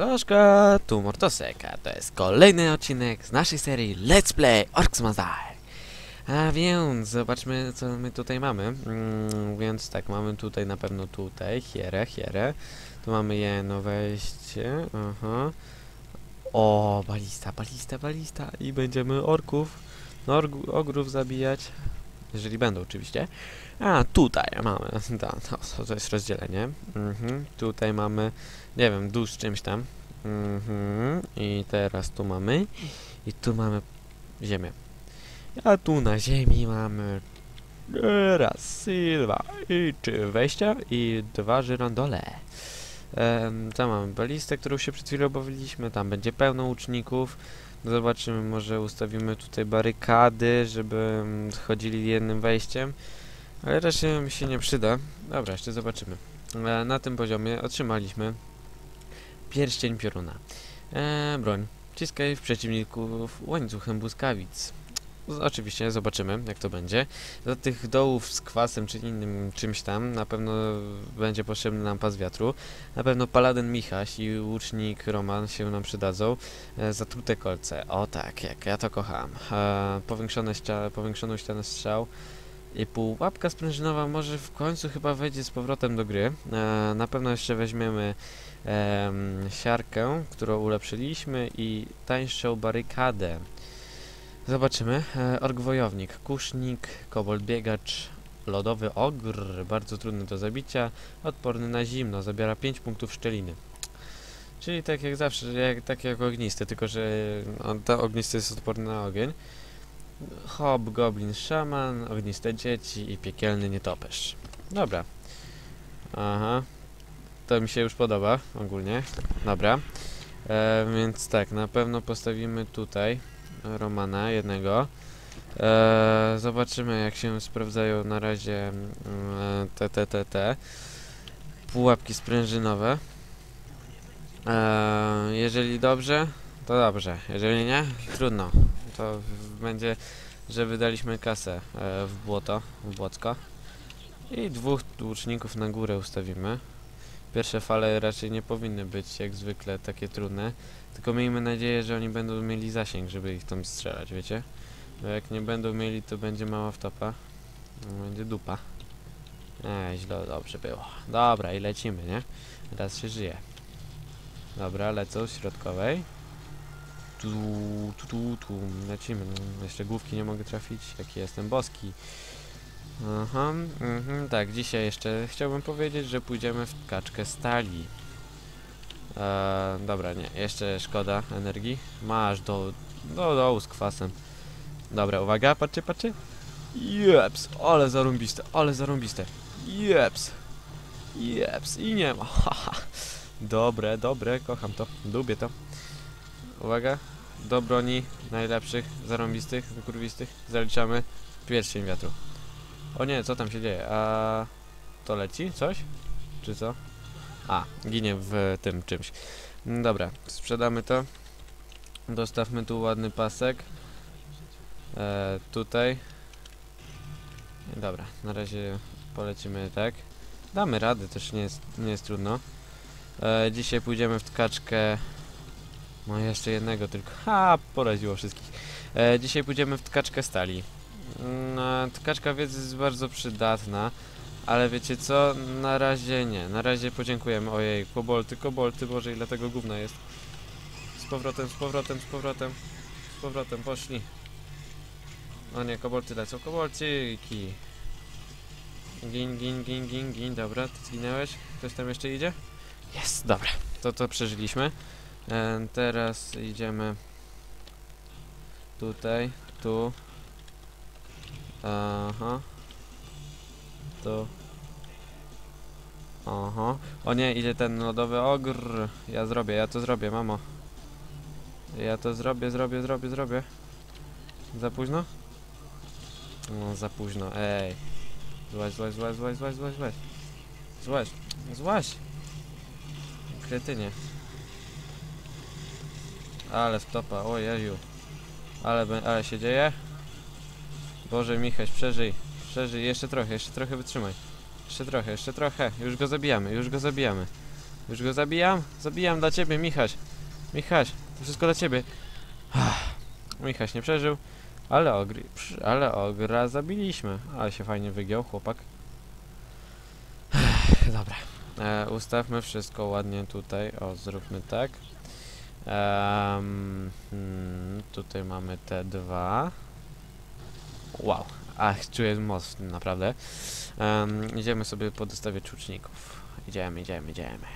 Lożka, tu Mortosek, a to jest kolejny odcinek z naszej serii Let's Play Orcs Die. A więc zobaczmy co my tutaj mamy. Mm, więc tak, mamy tutaj na pewno tutaj hierę, hierę. Tu mamy jedno wejście, aha. O, balista, balista, balista i będziemy orków, no, orgu, ogrów zabijać. Jeżeli będą oczywiście. A, tutaj mamy, to, to jest rozdzielenie. Mhm. Tutaj mamy nie wiem, dół z czymś tam. Mhm. I teraz tu mamy. I tu mamy ziemię. A tu na ziemi mamy raz Silva i trzy wejścia i dwa żyrandole. Em, tam mamy balistę, którą się przed chwilą bawiliśmy. Tam będzie pełno łuczników. Zobaczymy, może ustawimy tutaj barykady, żeby mm, chodzili jednym wejściem. Ale raczej mi się nie przyda. Dobra, jeszcze zobaczymy. E, na tym poziomie otrzymaliśmy pierścień pioruna. E, broń. Ciskaj w przeciwników łańcuchem błyskawic. Oczywiście zobaczymy, jak to będzie. Do tych dołów z kwasem czy innym czymś tam na pewno będzie potrzebny nam pas wiatru. Na pewno paladyn Michaś i łucznik Roman się nam przydadzą. E, zatrute kolce. O tak, jak ja to kocham. E, powiększone powiększoną ścianę strzał. I pułapka sprężynowa może w końcu chyba wejdzie z powrotem do gry. E, na pewno jeszcze weźmiemy em, siarkę, którą ulepszyliśmy i tańszą barykadę. Zobaczymy. E, ork wojownik, kusznik, kobold biegacz, lodowy ogr, bardzo trudny do zabicia, odporny na zimno, zabiera 5 punktów szczeliny. Czyli tak jak zawsze, jak, tak jak ognisty, tylko że on, ta ognisty jest odporny na ogień. Hob, goblin, szaman, ogniste dzieci i piekielny nietoperz. Dobra. Aha. To mi się już podoba ogólnie. Dobra. E, więc tak, na pewno postawimy tutaj Romana jednego. E, zobaczymy jak się sprawdzają na razie mm, e, te, te, te, te pułapki sprężynowe. E, jeżeli dobrze, to dobrze. Jeżeli nie, trudno. To będzie, że wydaliśmy kasę e, w błoto, w błocko. I dwóch łuczników na górę ustawimy. Pierwsze fale raczej nie powinny być jak zwykle takie trudne, tylko miejmy nadzieję, że oni będą mieli zasięg, żeby ich tam strzelać, wiecie? Bo jak nie będą mieli, to będzie mała wtopa. No, Będzie dupa. Eee, źle, dobrze było. Dobra, i lecimy, nie? Raz się żyje. Dobra, lecą z środkowej. Tu, tu, tu, tu, lecimy. No, jeszcze główki nie mogę trafić, jaki jestem boski. Aha, mhm, tak, dzisiaj jeszcze chciałbym powiedzieć, że pójdziemy w kaczkę stali. Eee, dobra, nie, jeszcze szkoda energii. Masz do, do dołu z kwasem. Dobra, uwaga, patrzcie, patrzcie. Jeps, ale zarąbiste, ale zarąbiste. Jeps. Jeps, i nie ma. Dobre, dobre, kocham to, lubię to. Uwaga, do broni najlepszych, zarąbistych, kurwistych zaliczamy pierścień wiatru. O nie, co tam się dzieje? A to leci? Coś? Czy co? A, ginie w tym czymś. Dobra, sprzedamy to. Dostawmy tu ładny pasek. E, tutaj. Dobra, na razie polecimy tak. Damy radę, też nie jest, nie jest trudno. E, dzisiaj pójdziemy w tkaczkę. No jeszcze jednego tylko. Ha, poraziło wszystkich. E, dzisiaj pójdziemy w tkaczkę stali. No, tkaczka wiedzy jest bardzo przydatna, ale wiecie co? Na razie nie. Na razie podziękujemy. Ojej, kobolty, kobolty, boże ile tego gówna jest. Z powrotem, z powrotem, z powrotem. Z powrotem, poszli. O nie, kobolty lecą, kobolciki. Gin, gin, gin, gin, gin, dobra, ty zginęłeś? Ktoś tam jeszcze idzie? Jest, dobra, to to przeżyliśmy. E, teraz idziemy tutaj, tu. Aha. Tu. Aha. O nie, idzie ten lodowy ogr. Ja zrobię, ja to zrobię, mamo. Ja to zrobię, zrobię, zrobię, zrobię. Za późno? No, za późno, ej. Złaź, złaź, złaź, złaź, złaź, złaź, złaź. Złaź, złaź. Kretynie. Ale stopa, o jeju. Ale, ale się dzieje. Boże, Michaś, przeżyj. Przeżyj, jeszcze trochę, jeszcze trochę wytrzymaj. Jeszcze trochę, jeszcze trochę. Już go zabijamy, już go zabijamy. Już go zabijam? Zabijam dla ciebie, Michaś. Michaś, to wszystko dla ciebie. Michaś nie przeżył, ale, ogry, ale ogra zabiliśmy. Ale się fajnie wygiął, chłopak. Dobra. E, ustawmy wszystko ładnie tutaj. O, zróbmy tak. Hmm, tutaj mamy te dwa. Wow. Ach, czuję moc naprawdę. Em, idziemy sobie podostawiać łuczników. Idziemy, idziemy, idziemy.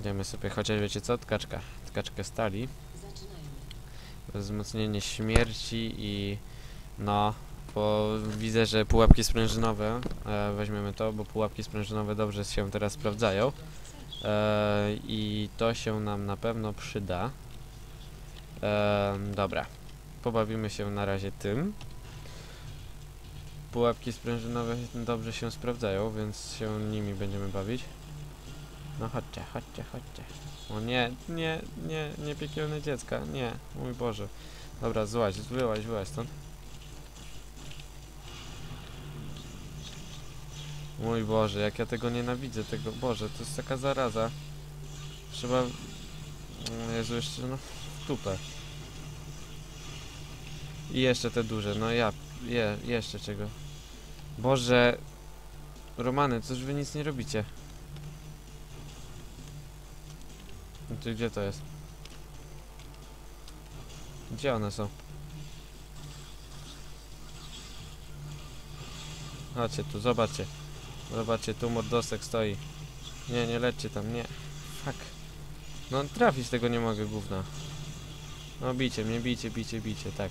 Idziemy sobie, chociaż wiecie co? Tkaczka. Tkaczkę stali. Wzmocnienie śmierci i no, bo widzę, że pułapki sprężynowe, e, weźmiemy to, bo pułapki sprężynowe dobrze się teraz sprawdzają. E, I to się nam na pewno przyda. E, dobra, pobawimy się na razie tym. Pułapki sprężynowe dobrze się sprawdzają, więc się nimi będziemy bawić. No chodźcie, chodźcie, chodźcie. O nie, nie, nie, nie piekielne dziecka, nie, mój Boże. Dobra, złaź, wyłaź, wyłaź stąd. Mój Boże, jak ja tego nienawidzę, tego, Boże, to jest taka zaraza. Trzeba, Mm, Jezu, jeszcze, no, w tupę. I jeszcze te duże, no ja, je, jeszcze czego. Boże, Romany, cóż wy nic nie robicie? No gdzie to jest? Gdzie one są? Chodźcie tu, zobaczcie. Zobaczcie, tu mordosek stoi. Nie, nie lećcie tam, nie. Fuck. No trafić tego nie mogę, gówna. No bijcie mnie, bijcie, bijcie, bijcie, tak.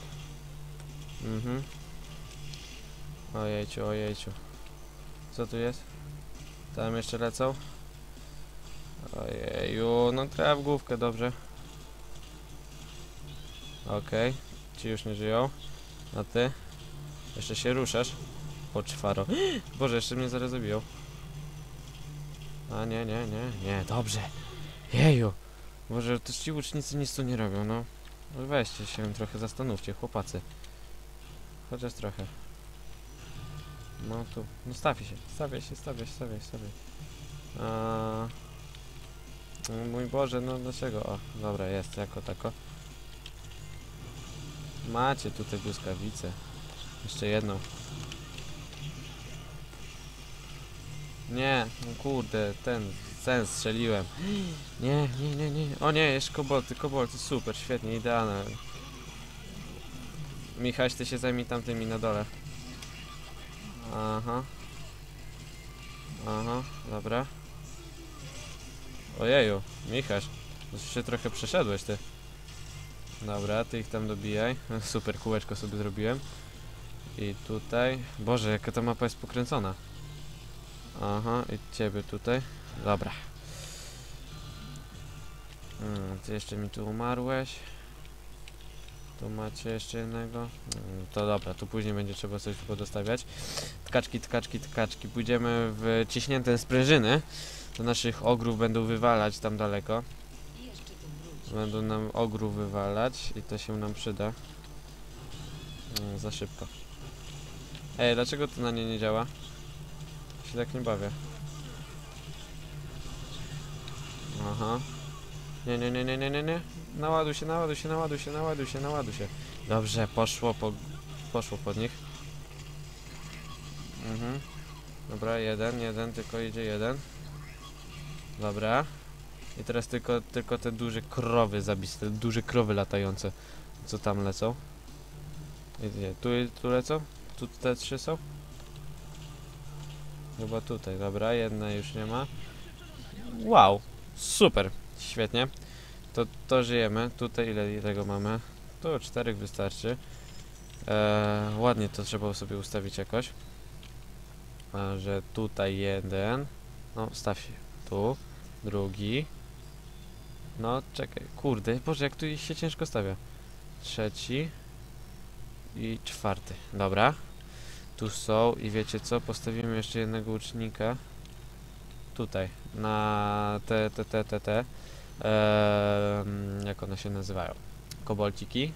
Mhm. Ojejciu, ojejciu. Co tu jest? Tam jeszcze lecą? Ojeju, no traf główkę, dobrze. Okej, ci już nie żyją. A ty? Jeszcze się ruszasz? Poczwaro. Boże, jeszcze mnie zaraz zabiją. A nie, nie, nie, nie, dobrze. Jeju. Boże, to ci łucznicy nic tu nie robią. No Weźcie się trochę, zastanówcie, chłopacy. Chociaż trochę. No tu, no stawię się, stawię się, stawię się, stawię się, stawię. A... O Mój Boże, no dlaczego? O, dobra, jest, jako tako. Macie tutaj błyskawice. Jeszcze jedną. Nie, no kurde, ten, ten strzeliłem. Nie, nie, nie, nie. O nie, jeszcze kobolty, kobolty, super, świetnie, idealne. Michaś, ty się zajmij tamtymi na dole. Aha. Aha, dobra. Ojeju, Michaś, już się trochę przeszedłeś ty. Dobra, ty ich tam dobijaj. Super, kółeczko sobie zrobiłem. I tutaj... Boże, jaka ta mapa jest pokręcona. Aha, i ciebie tutaj. Dobra. Mm, ty jeszcze mi tu umarłeś. Tu macie jeszcze jednego. Mm, to dobra, tu później będzie trzeba coś podostawiać. Tkaczki, tkaczki, tkaczki. Pójdziemy w ciśnięte sprężyny. To naszych ogrów będą wywalać tam daleko. Będą nam ogrów wywalać i to się nam przyda. Mm, za szybko. Ej, dlaczego to na nie nie działa? Się tak nie bawię. Aha. Nie, nie, nie, nie, nie, nie, nie. Naładuj się, naładuj się, naładuj się, naładuj się, naładuj się. Dobrze, poszło po... Poszło pod nich. Mhm. Dobra, jeden, jeden, tylko idzie jeden. Dobra. I teraz tylko, tylko te duże krowy zabić, te duże krowy latające. Co tam lecą? Nie, tu, tu lecą? Tu te trzy są? Chyba tutaj, dobra, jedna już nie ma. Wow, super, świetnie. To, to żyjemy. Tutaj ile tego mamy? Tu czterech wystarczy. Eee, ładnie to trzeba sobie ustawić jakoś. A, że tutaj jeden. No, staw się. Tu. Drugi. No, czekaj. Kurde, Boże, jak tu się ciężko stawia. Trzeci. I czwarty. Dobra. Tu są i wiecie co? Postawimy jeszcze jednego ucznika. Tutaj. Na te, te, te, te, te. Eee, jak one się nazywają? Kobolciki.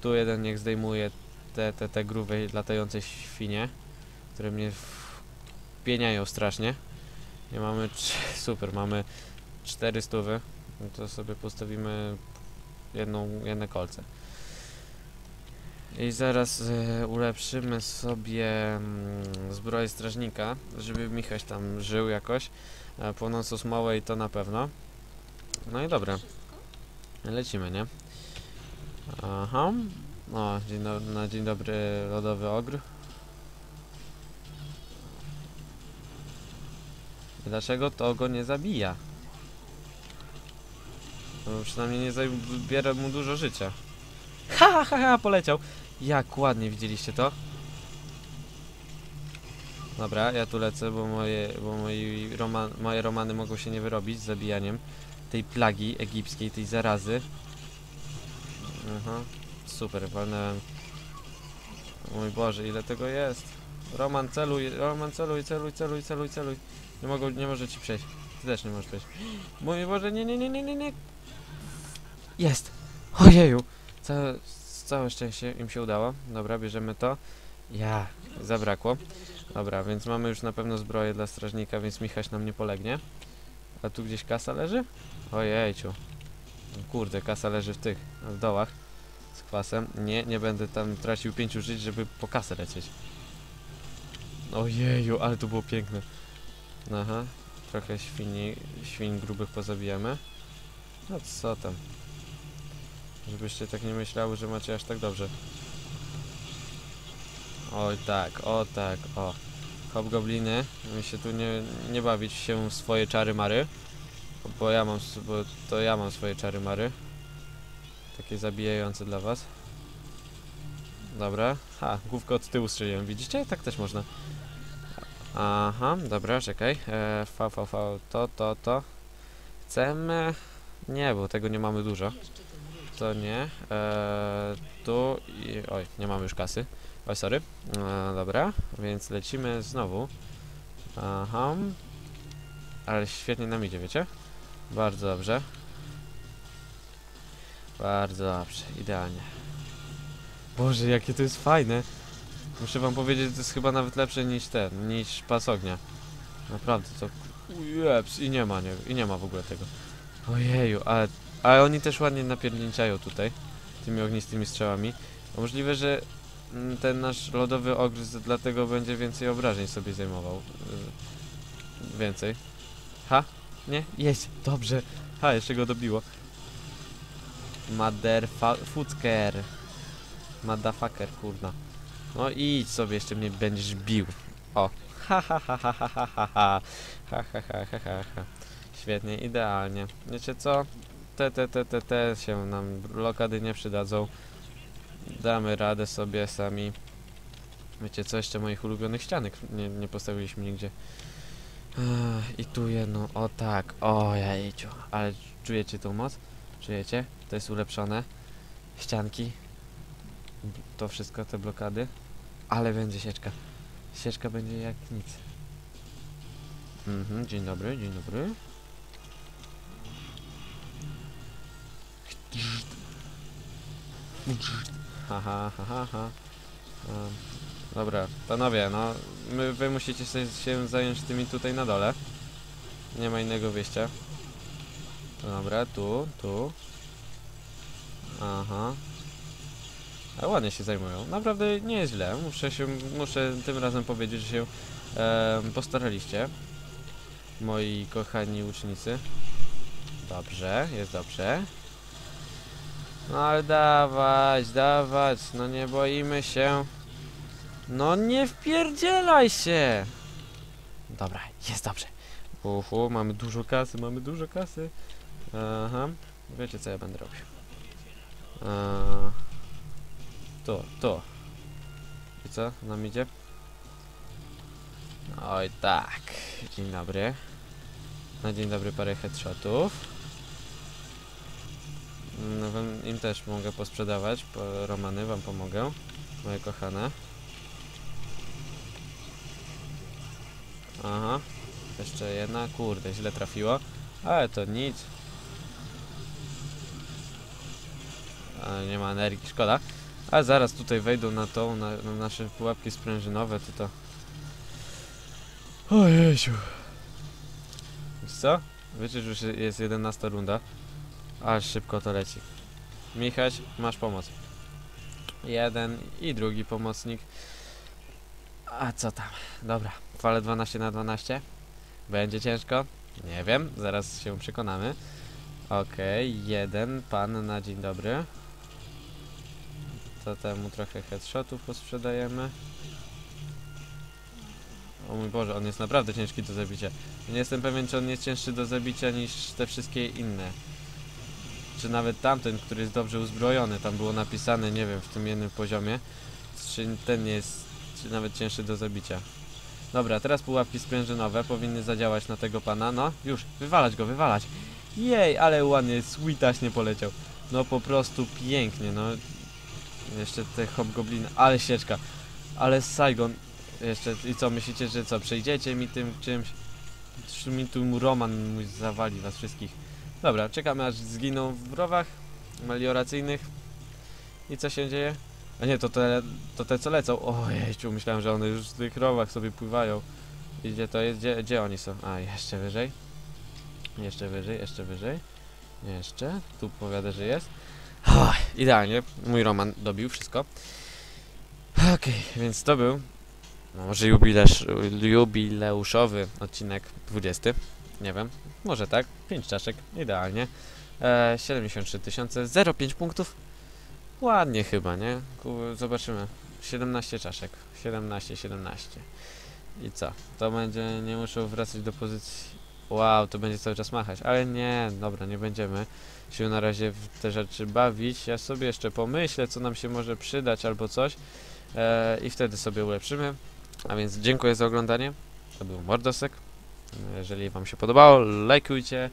Tu jeden niech zdejmuje te, te, te grube latające świnie, które mnie wpieniają strasznie. Nie mamy... Super, mamy cztery stówy. No to sobie postawimy jedną, jedne kolce. I zaraz e, ulepszymy sobie mm, zbroję strażnika, żeby Michaś tam żył jakoś. E, płonącą smałę i to na pewno. No i dobra, lecimy, nie? Aha. O, dzień do, na dzień dobry lodowy ogr. Dlaczego to go nie zabija? No, przynajmniej nie zabiera mu dużo życia. Ha, ha, ha, ha, poleciał. Jak ładnie widzieliście to? Dobra, ja tu lecę, bo moje, bo moi moje romany mogą się nie wyrobić z zabijaniem tej plagi egipskiej, tej zarazy. Aha, super, walnąłem. Mój Boże, ile tego jest? Roman, celuj, Roman, celuj, celuj, celuj, celuj, celuj. Nie mogą, nie może ci przejść. Ty też nie możesz przejść. Mój Boże, nie, nie, nie, nie, nie, nie. Jest! Ojeju! Całe, całe szczęście im się udało. Dobra, bierzemy to. Ja, zabrakło. Dobra, więc mamy już na pewno zbroję dla strażnika, więc Michaś nam nie polegnie. A tu gdzieś kasa leży? Ojejciu. Kurde, kasa leży w tych, w dołach. Z kwasem. Nie, nie będę tam tracił pięciu żyć, żeby po kasę lecieć. Ojeju, ale to było piękne. Aha, trochę świni, świń grubych pozabijamy. No co tam. Żebyście tak nie myślały, że macie aż tak dobrze. Oj tak, o tak, o. Hobgobliny, my się tu nie, nie bawić się w swoje czary mary. Bo- ja mam, bo to ja mam swoje czary mary. Takie zabijające dla was. Dobra, ha, główkę od tyłu strzeliłem, widzicie? Tak też można. Aha, dobra, czekaj. E, v, v, v, to, to, to. Chcemy... Nie, bo tego nie mamy dużo. To nie. E, tu i... Oj, nie mamy już kasy. Oj, sorry. E, dobra, więc lecimy znowu. Aha. Ale świetnie nam idzie, wiecie? Bardzo dobrze. Bardzo dobrze, idealnie. Boże, jakie to jest fajne. Muszę wam powiedzieć, to jest chyba nawet lepsze niż ten, niż pas ognia. Naprawdę, to... Jeps, i nie ma, nie, i nie ma w ogóle tego. Ojeju, ale, ale oni też ładnie napiernięciają tutaj, tymi ognistymi strzałami. Możliwe, że ten nasz lodowy ogryz dlatego będzie więcej obrażeń sobie zajmował. Y, Więcej. Ha? Nie? Jest, dobrze. Ha, jeszcze go dobiło. Motherfucker. Motherfucker, kurna. No idź sobie, jeszcze mnie będziesz bił. O. Ha ha ha ha ha ha ha ha. Ha ha ha ha ha ha. Świetnie, idealnie. Wiecie co? Te, te, te, te, te się nam blokady nie przydadzą. Damy radę sobie sami. Wiecie co? Jeszcze moich ulubionych ścianek nie, nie postawiliśmy nigdzie. I tu jedno, o tak, o jajciu. Ale czujecie tą moc? Czujecie? To jest ulepszone. Ścianki. To wszystko, te blokady. Ale będzie sieczka. Sieczka będzie jak nic. Mhm, dzień dobry, dzień dobry. Ha, ha, ha, ha, ha. Dobra, panowie, no, my, wy musicie się, zająć tymi tutaj na dole. Nie ma innego wyjścia. Dobra, tu, tu. Aha. A ładnie się zajmują. Naprawdę nie jest źle. Muszę się, muszę tym razem powiedzieć, że się em, postaraliście. Moi kochani ucznicy. Dobrze, jest dobrze. No ale dawać, dawać, no nie boimy się. No nie wpierdzielaj się! Dobra, jest dobrze. Uhu, mamy dużo kasy, mamy dużo kasy. Aha, wiecie co ja będę robił. Eee, to, to. I co nam idzie? Oj tak, dzień dobry. Na dzień dobry parę headshotów. No, wam, im też mogę posprzedawać, po Romany wam pomogę, moje kochane. Aha, jeszcze jedna, kurde, źle trafiło, ale to nic. Ale nie ma energii, szkoda. A zaraz tutaj wejdą na tą, na, na nasze pułapki sprężynowe, to to... Ojejsiu. co? Wiecie, że już jest 11 runda. Aż szybko to leci. Michaś, masz pomoc. Jeden i drugi pomocnik. A co tam? Dobra, fale 12 na 12. Będzie ciężko? Nie wiem, zaraz się przekonamy. Okej, jeden pan na dzień dobry. To temu trochę headshotów posprzedajemy. O mój Boże, on jest naprawdę ciężki do zabicia. Nie jestem pewien, czy on jest cięższy do zabicia niż te wszystkie inne. Czy nawet tamten, który jest dobrze uzbrojony, tam było napisane, nie wiem, w tym jednym poziomie. Czy ten nie jest czy nawet cięższy do zabicia. Dobra, teraz pułapki sprężynowe powinny zadziałać na tego pana. No, już, wywalać go, wywalać. Jej, ale ładnie, nie poleciał. No po prostu pięknie, no. Jeszcze te hobgobliny, ale sieczka. Ale Saigon. Jeszcze, i co, myślicie, że co, przejdziecie mi tym czymś? Czy mi tu Roman mój zawali was wszystkich. Dobra, czekamy aż zginą w rowach melioracyjnych. I co się dzieje? A nie, to te, to te co lecą. O jeździu, myślałem, że one już w tych rowach sobie pływają. I gdzie to jest? Gdzie, gdzie oni są? A, jeszcze wyżej. Jeszcze wyżej, jeszcze wyżej. Jeszcze. Tu powiada, że jest. Idealnie. Mój Roman dobił wszystko. Okej, więc to był no, może jubileusz, jubileuszowy odcinek 20. Nie wiem. Może tak. 5 czaszek. Idealnie. E, 73 tysiące. 0,5 punktów. Ładnie chyba, nie? Zobaczymy. 17 czaszek. 17, 17. I co? To będzie, nie muszę wracać do pozycji. Wow, to będzie cały czas machać. Ale nie, dobra, nie będziemy się na razie w te rzeczy bawić. Ja sobie jeszcze pomyślę, co nam się może przydać albo coś. E, I wtedy sobie ulepszymy. A więc dziękuję za oglądanie. To był Mordosek. Jeżeli Wam się podobało, lajkujcie.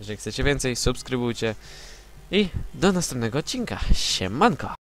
Jeżeli chcecie więcej, subskrybujcie. I do następnego odcinka. Siemanko!